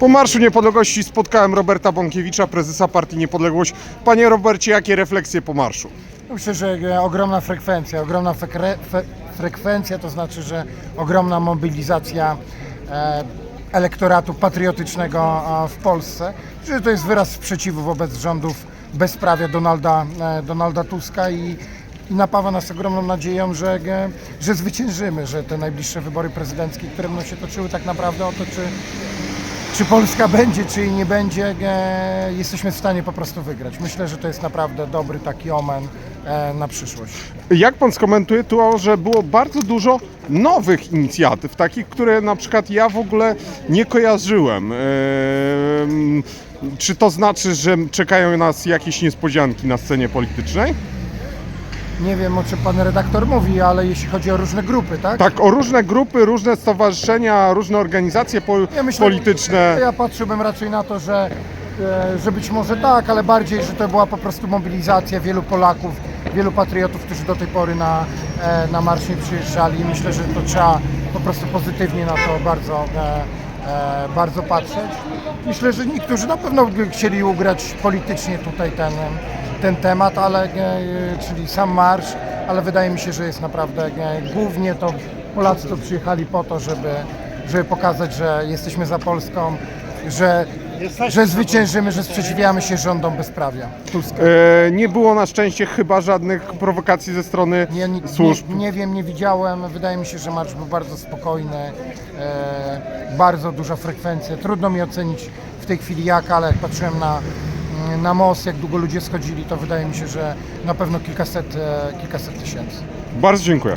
Po Marszu Niepodległości spotkałem Roberta Bąkiewicza, prezesa Partii Niepodległość. Panie Robercie, jakie refleksje po marszu? Myślę, że e, ogromna frekwencja, ogromna frekwencja to znaczy, że ogromna mobilizacja e, elektoratu patriotycznego e, w Polsce. Że to jest wyraz sprzeciwu wobec rządów bezprawia Donalda, e, Donalda Tuska i, i napawa nas ogromną nadzieją, że, e, że zwyciężymy, że te najbliższe wybory prezydenckie, które będą się toczyły tak naprawdę o to, czy, czy Polska będzie, czy jej nie będzie, e, jesteśmy w stanie po prostu wygrać. Myślę, że to jest naprawdę dobry taki omen e, na przyszłość. Jak pan skomentuje to, że było bardzo dużo nowych inicjatyw, takich, które na przykład ja w ogóle nie kojarzyłem. Ehm, Czy to znaczy, że czekają nas jakieś niespodzianki na scenie politycznej? Nie wiem, o czym pan redaktor mówi, ale jeśli chodzi o różne grupy, tak? Tak, o różne grupy, różne stowarzyszenia, różne organizacje po- Ja myślę, polityczne. Ja patrzyłbym raczej na to, że, e, że być może tak, ale bardziej, że to była po prostu mobilizacja wielu Polaków, wielu patriotów, którzy do tej pory na, e, na marsz nie przyjeżdżali. Myślę, że to trzeba po prostu pozytywnie na to bardzo, e, bardzo patrzeć. Myślę, że niektórzy na pewno by chcieli ugrać politycznie tutaj ten, ten temat, ale e, czyli sam marsz, ale wydaje mi się, że jest naprawdę e, głównie to Polacy to przyjechali po to, żeby, żeby pokazać, że jesteśmy za Polską, że, że zwyciężymy, że sprzeciwiamy się rządom bezprawia. E, Nie było na szczęście chyba żadnych prowokacji ze strony Nie, nie, służb. nie, nie wiem, nie widziałem. Wydaje mi się, że marsz był bardzo spokojny, e, bardzo duża frekwencja. Trudno mi ocenić w tej chwili jak, ale jak patrzyłem na, na most, jak długo ludzie schodzili, to wydaje mi się, że na pewno kilkaset, e, kilkaset tysięcy. Bardzo dziękuję. Dziękuję.